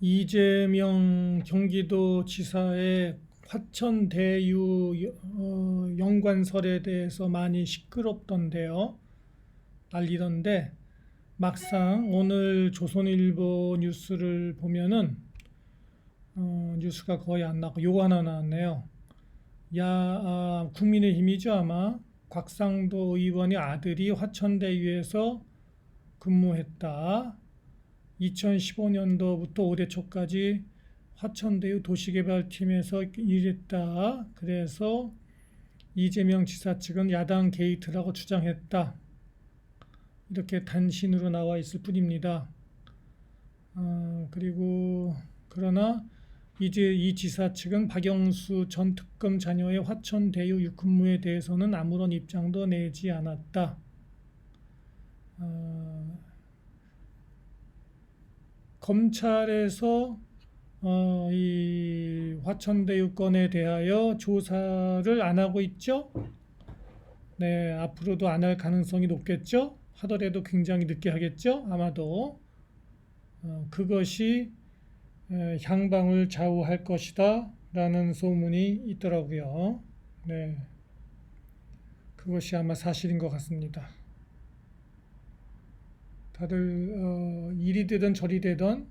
이재명 경기도지사의 화천 대유 어, 연관설에 대해서 많이 시끄럽던데요. 난리던데 막상 오늘 조선일보 뉴스를 보면은 어, 뉴스가 거의 안 나고 요거 하나 나왔네요. 야 아, 국민의힘이죠 아마 곽상도 의원의 아들이 화천대유에서 근무했다. 2015년도부터 올해 초까지 화천대유 도시개발팀에서 일했다. 그래서 이재명 지사 측은 야당 게이트라고 주장했다. 이렇게 단신으로 나와 있을 뿐입니다. 어, 그리고 그러나 이제 이 지사 측은 박영수 전 특검 자녀의 화천대유 육근무에 대해서는 아무런 입장도 내지 않았다. 어, 검찰에서 어, 이 화천대 유 건에 대하여 조사를 안 하고 있죠? 네, 앞으로도 안 할 가능성이 높겠죠? 하더라도 굉장히 늦게 하겠죠? 아마도 어, 그것이 에, 향방을 좌우할 것이다 라는 소문이 있더라고요. 네, 그것이 아마 사실인 것 같습니다. 다들 어, 이리 되든 저리 되든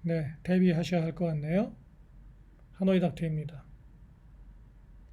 네, 대비하셔야 할 것 같네요. 하노이 닥터입니다.